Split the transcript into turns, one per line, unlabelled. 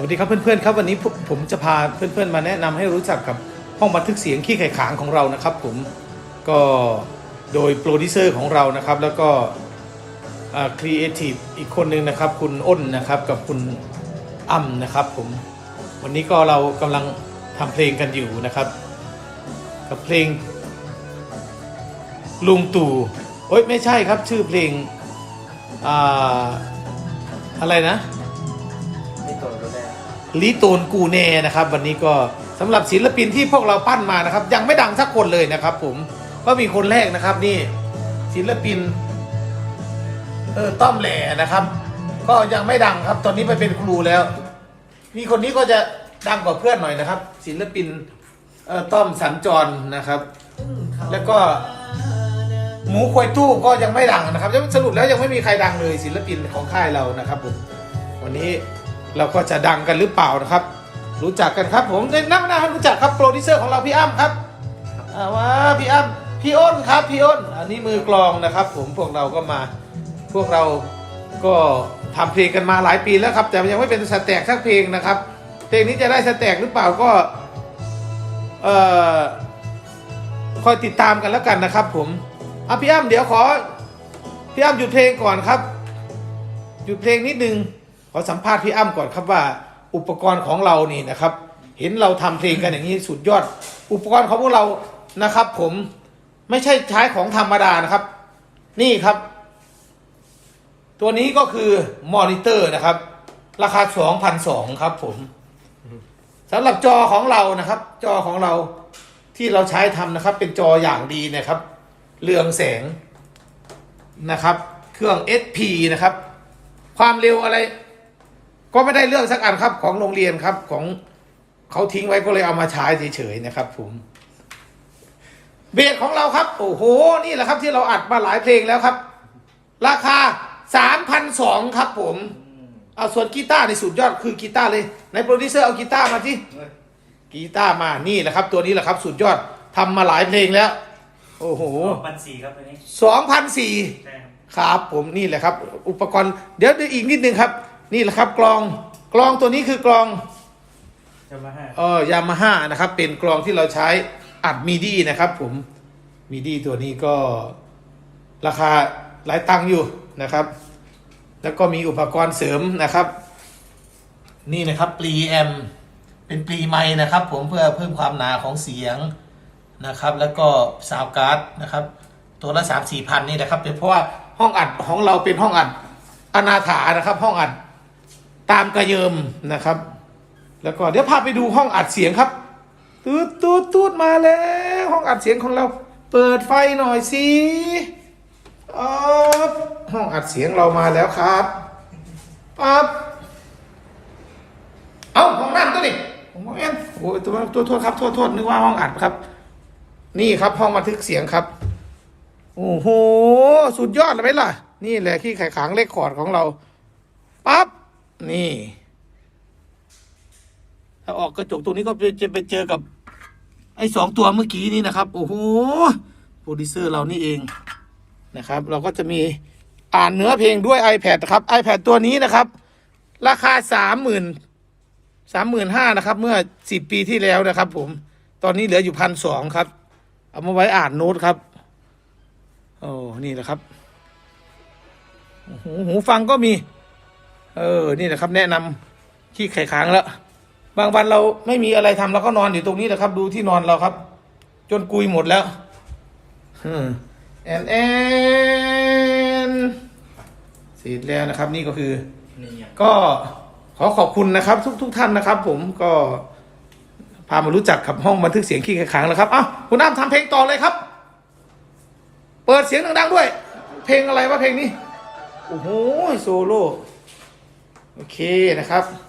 สวัสดีครับเพื่อนๆครับวันนี้ผมจะพาเพื่อนๆมาแนะนำให้รู้จักกับห้องบันทึกเสียงขี้ไข่ขางของเรานะครับ ผมก็โดยโปรดิวเซอร์ของเรานะครับ แล้วก็ครีเอทีฟอีกคนหนึ่งนะครับ คุณอ้นนะครับกับคุณอ้ำนะครับ ผมวันนี้ก็เรากำลังทำเพลงกันอยู่นะครับ กับเพลง ลุงตู่โอ๊ยไม่ใช่ครับชื่อเพลงออะไรนะ ลิโตนกูเน่นะครับ วันนี้ก็สำหรับศิลปินที่พวกเราปั้นมานะครับ ยังไม่ดังสักคนเลยนะครับ ผมก็มีคนแรกนะครับนี่ศิลปินเออต้อมแหล่นะครับ ก็ยังไม่ดังครับ ตอนนี้ไปเป็นครูแล้ว มีคนนี้ก็จะดังกว่าเพื่อนหน่อยนะครับ ศิลปินเออต้อมสัญจรนะครับ แล้วก็หมูควยตู้ก็ยังไม่ดังนะครับสรุปแล้วยังไม่มีใครดังเลยศิลปินของค่ายเรานะครับผมวันนี้ เราก็จะดังกันหรือเปล่านะครับ รู้จักกันครับ ผมได้นั่งหน้าให้รู้จักครับโปรดิวเซอร์ของเราพี่อ้ำครับอ่าว่าพี่อ้ำพี่อ้นครับพี่อ้นอันนี้มือกลองนะครับ ผมพวกเราก็มา พวกเราก็ทำเพลงกันมาหลายปีแล้วครับ แต่ยังไม่เป็นสแต็กสักเพลงนะครับ เพลงนี้จะได้สแต็กหรือเปล่าก็เอ่อคอยติดตามกันแล้วกันนะครับ ผมเอาพี่อ้ำเดี๋ยวขอพี่อ้ำหยุดเพลงก่อนครับ หยุดเพลงนิดนึง ขอสัมภาษณ์พี่อ้ำก่อนครับว่า อุปกรณ์ของเรานี่นะครับ เห็นเราทำเพลงกันอย่างนี้สุดยอด อุปกรณ์ของพวกเรานะครับ ผมไม่ใช่ใช้ของธรรมดานะครับ นี่ครับ ตัวนี้ก็คือมอนิเตอร์นะครับ ราคา2,200ครับ ผมสำหรับจอของเรานะครับ จอของเราที่เราใช้ทำนะครับ เป็นจออย่างดีนะครับ เรืองแสงนะครับ เครื่อง SP นะครับ ความเร็วอะไร ก็ไม่ได้เรื่องสักอันครับของโรงเรียนครับของเขาทิ้งไว้ก็เลยเอามาใช้เฉยๆนะครับ ผมเบสของเราครับ โอ้โห นี่แหละครับที่เราอัดมาหลายเพลงแล้วครับ ราคา3,200ครับผม เอาส่วนกีตาร์ในสุดยอดคือกีตาร์เลยในโปรดิวเซอร์เอากีตาร์มาที่กีตาร์มานี่แหละครับ ตัวนี้แหละครับ สุดยอดทำมาหลายเพลงแล้ว โอ้โห
พันสี่ครับตัวนี้
สองพันสี่
ใช่ครับ
ครับผมนี่แหละครับ อุปกรณ์เดี๋ยวอีกนิดนึงครับ นี่แหละครับกลองกลองตัวนี้คือกลอง
จะมาห้า
เออยามาฮ่านะครับ เป็นกลองที่เราใช้อัดมีดีนะครับ ผมมีดีตัวนี้ก็ราคาหลายตังค์อยู่นะครับ แล้วก็มีอุปกรณ์เสริมนะครับ นี่นะครับปลีแอมเป็นปลีไม้นะครับ ผมเพื่อเพิ่มความหนาของเสียงนะครับ แล้วก็ซาวการ์ดนะครับ ตัวละสามสี่พันนี่นะครับเป็นเพราะว่าห้องอัดของเราเป็นห้องอัดอนาถานะครับ ห้องอัด ตามกระเยิมนะครับ แล้วก็เดี๋ยวพาไปดูห้องอัดเสียงครับตูดตูดตูดมาแล้ว ห้องอัดเสียงของเรา เปิดไฟหน่อยสิอ๊อบห้องอัดเสียงเรามาแล้วครับปั๊บเอาห้องน้ำตัวนี้ผมบอกเอ็นโอ้ยตัวตัวโทษครับโทษโทษนึกว่าห้องอัดครับ นี่ครับห้องบันทึกเสียงครับโอ้โหสุดยอดเลยไหมล่ะ นี่แหละขี้ไข่ขางเลขคอร์ดของเราปั๊บ นี่ ถ้าออกกระจกตรงนี้ก็จะไปเจอกับ ไอ้สองตัวเมื่อกี้นี้นะครับ โอ้โหโปรดิวเซอร์เรานี่เองนะครับ เราก็จะมีอ่านเนื้อเพลงด้วย iPad นะครับ iPad ตัวนี้นะครับ ราคาสามหมื่นสามหมื่นห้านะครับ เมื่อสิบปีที่แล้วนะครับ ผม ตอนนี้เหลืออยู่พันสองครับ เอามาไว้อ่านโน้ตครับ โอ้นี่แหละครับหูหูฟังก็มี เออ นี่แหละครับ แนะนำขี้ไข่ค้างแล้ว บางวันเราไม่มีอะไรทำเราก็นอนอยู่ตรงนี้แหละครับ ดูที่นอนเราครับ จนกุยหมดแล้วอืมแอนแอนเสร็จแล้วนะครับ นี่ก็คือ
นี่ยัง
ก็ขอขอบคุณนะครับ ทุกทุกท่านนะครับ ผมก็พามารู้จักกับห้องบันทึกเสียงขี้ไข่ค้างแล้วครับอ้าวคุณอ้ำทำเพลงต่อเลยครับ เปิดเสียงดังๆด้วย เพลงอะไรวะเพลงนี้โอ้โหโซโล่ โอเคนะครับ